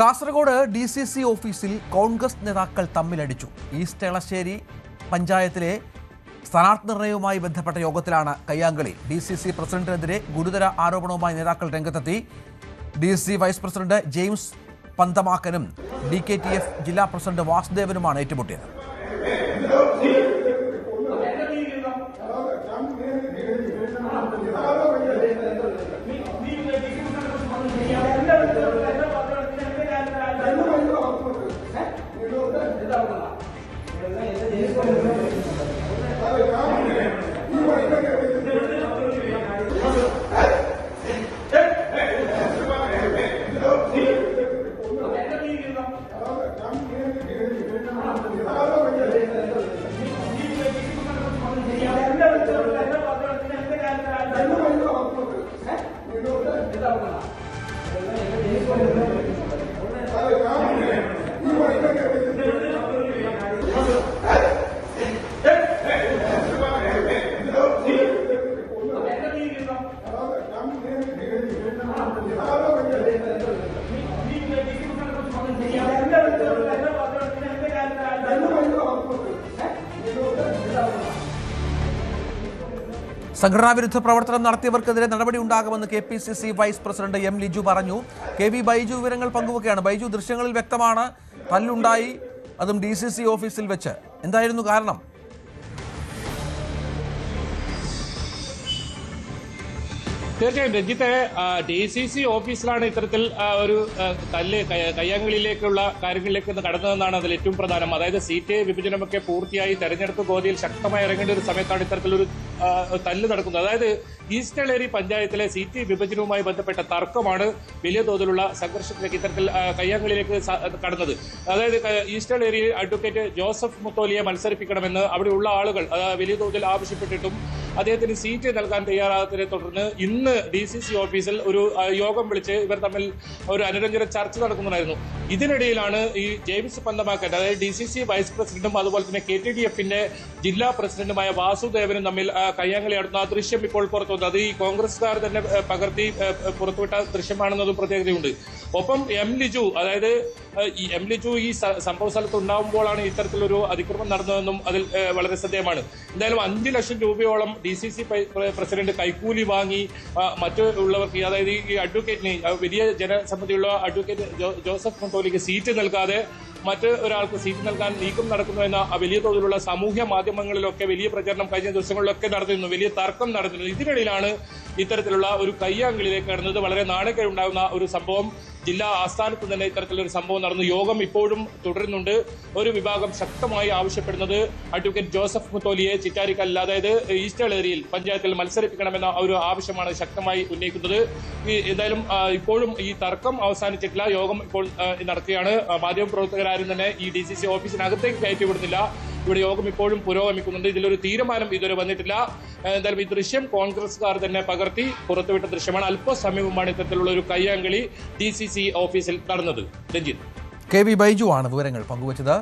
Kasaragod D C C ഓഫീസിൽ കോൺഗ്രസ് നേതാക്കൾ തമ്മിലടിച്ചു. East എളശ്ശേരി പഞ്ചായത്തിലെ സ്ഥാനാർത്ഥി നിർണയവുമായി ബന്ധപ്പെട്ട യോഗത്തിലാണ് കയ്യാങ്കളി. ഡി സി സി പ്രസിഡന്റിനെതിരെ ഗുരുതര ആരോപണവുമായി നേതാക്കൾ രംഗത്തെത്തി. D C vice president James പന്തമാക്കനും D K T F ജില്ലാ പ്രസിഡന്റ് വാസുദേവനുമാണ് ഏറ്റുമുട്ടിയത്. என்ன വിരുദ്ധ പ്രവർത്തനം നടത്തിയവർക്കെതിരെ നടപടി ഉണ്ടാകുമെന്ന് K P C C vice president M Liju പറഞ്ഞു. കെ വി ബൈജു വിവരങ്ങൾ പങ്കുവെക്കുകയാണ്. ബൈജു ദൃശ്യങ്ങളിൽ വ്യക്തമാണ്. തല്ലുണ്ടായി. അതും ഡി സി സി ഓഫീസിൽ വെച്ച്. എന്തായിരുന്നു കാരണം? തീർച്ചയായും രഞ്ജിത്തെ ഡി സി സി ഓഫീസിലാണ് ഇത്തരത്തിൽ ഒരു തല്ല് കയ്യ- കയ്യാങ്കളിയിലേക്കുള്ള കാര്യങ്ങളിലേക്ക് കടന്നതെന്നാണ് അതിൽ ഏറ്റവും പ്രധാനം. അതായത് സീറ്റ് വിഭജനമൊക്കെ പൂർത്തിയായി തെരഞ്ഞെടുപ്പ് ഗോതിയിൽ ശക്തമായി ഇറങ്ങേണ്ട ഒരു സമയത്താണ് ഇത്തരത്തിലൊരു തല്ല് നടക്കുന്നത്. അതായത് ഈസ്റ്റേളേരി പഞ്ചായത്തിലെ സീറ്റ് വിഭജനവുമായി ബന്ധപ്പെട്ട തർക്കമാണ് വലിയ തോതിലുള്ള സംഘർഷത്തിലേക്ക് ഇത്തരത്തിൽ കയ്യാങ്കളിയിലേക്ക് കടന്നത്. അതായത് ക- ഈസ്റ്റ് അഡ്വക്കേറ്റ് ജോസഫ് മുത്തോലിയെ മത്സരിപ്പിക്കണമെന്ന് അവിടെയുള്ള ആളുകൾ വലിയ തോതിൽ ആവശ്യപ്പെട്ടിട്ടും അദ്ദേഹത്തിന് സീറ്റ് നൽകാൻ തയ്യാറാകാത്തതിനെ തുടർന്ന് ഇന്ന് ഡി സി സി ഓഫീസിൽ ഒരു യോഗം വിളിച്ച് ഇവർ തമ്മിൽ ഒരു അനുരഞ്ജന ചർച്ച നടക്കുന്നുണ്ടായിരുന്നു. ഇതിനിടയിലാണ് ഈ ജെയിംസ് പന്തമാക്കൻ അതായത് ഡി സി സി വൈസ് പ്രസിഡന്റും അതുപോലെ തന്നെ കെ ടി ഡി എഫിന്റെ ജില്ലാ പ്രസിഡന്റുമായ വാസുദേവനും തമ്മിൽ കയ്യാങ്കളി നടത്തുന്ന ആ ദൃശ്യം ഇപ്പോൾ പുറത്തു വന്നു അത് ഈ കോൺഗ്രസ്സുകാർ തന്നെ പകർത്തി പുറത്തുവിട്ട ദൃശ്യമാണെന്നതും പ്രത്യേകതയുണ്ട്. ഒപ്പം എം ലിജു അതായത് എം ലിജു ഈ സംഭവ സ്ഥലത്ത് ഉണ്ടാകുമ്പോഴാണ് ഇത്തരത്തിലൊരു അതിക്രമം നടന്നതെന്നും അതിൽ വളരെ ശ്രദ്ധേയമാണ്. എന്തായാലും അഞ്ച് ലക്ഷം രൂപയോളം ഡി സി സി പ്രസിഡന്റ് കൈക്കൂലി വാങ്ങി മറ്റു മറ്റുള്ളവർക്ക് അതായത് ഈ അഡ്വക്കേറ്റിന് വലിയ ജനസമ്മതിയുള്ള അഡ്വക്കേറ്റ് ജോസഫ് മുത്തോലിക്ക് സീറ്റ് നൽകാതെ മറ്റ് ഒരാൾക്ക് സീറ്റ് നൽകാൻ നീക്കം നടക്കുന്നു എന്ന വലിയ തോതിലുള്ള സാമൂഹ്യ മാധ്യമങ്ങളിലൊക്കെ വലിയ പ്രചരണം കഴിഞ്ഞ ദിവസങ്ങളിലൊക്കെ നടന്നിരുന്നു. വലിയ തർക്കം നടന്നിരുന്നു. ഇതിനിടയിലാണ് ഇത്തരത്തിലുള്ള ഒരു കയ്യാങ്കളിലേക്ക് കടന്നത്. വളരെ നാണക്കേടുണ്ടാകുന്ന ഒരു സംഭവം ജില്ലാ ആസ്ഥാനത്ത് തന്നെ ഇത്തരത്തിലൊരു സംഭവം നടന്നു. യോഗം ഇപ്പോഴും തുടരുന്നുണ്ട്. ഒരു വിഭാഗം ശക്തമായി ആവശ്യപ്പെടുന്നത് അഡ്വക്കേറ്റ് ജോസഫ് മുത്തോലിയെ ചിറ്റാരിക്കല്ല അതായത് ഈസ്റ്റേൾ ഏരിയയിൽ പഞ്ചായത്തിൽ മത്സരിപ്പിക്കണമെന്ന ഒരു ആവശ്യമാണ് ശക്തമായി ഉന്നയിക്കുന്നത്. എന്തായാലും ഇപ്പോഴും ഈ തർക്കം അവസാനിച്ചിട്ടില്ല. യോഗം ഇപ്പോൾ നടക്കുകയാണ്. മാധ്യമപ്രവർത്തകരാരും തന്നെ ഈ ഡി സി സി ഓഫീസിനകത്തേക്ക് കയറ്റിവിടുന്നില്ല ഇവിടെ യോഗം ഇപ്പോഴും പുരോഗമിക്കുന്നുണ്ട്. ഇതിലൊരു തീരുമാനം ഇതുവരെ വന്നിട്ടില്ല. എന്തായാലും ഈ ദൃശ്യം കോൺഗ്രസ്സുകാർ തന്നെ പകർത്തി പുറത്തുവിട്ട ദൃശ്യമാണ്. അല്പസമയവുമാണ് ഇത്തരത്തിലുള്ള ഒരു കയ്യാങ്കളി ഡി സി സി ഓഫീസിൽ നടന്നത്. രഞ്ജിത്ത്. കെ വി ബൈജു ആണ് വിവരങ്ങൾ പങ്കുവച്ചത്.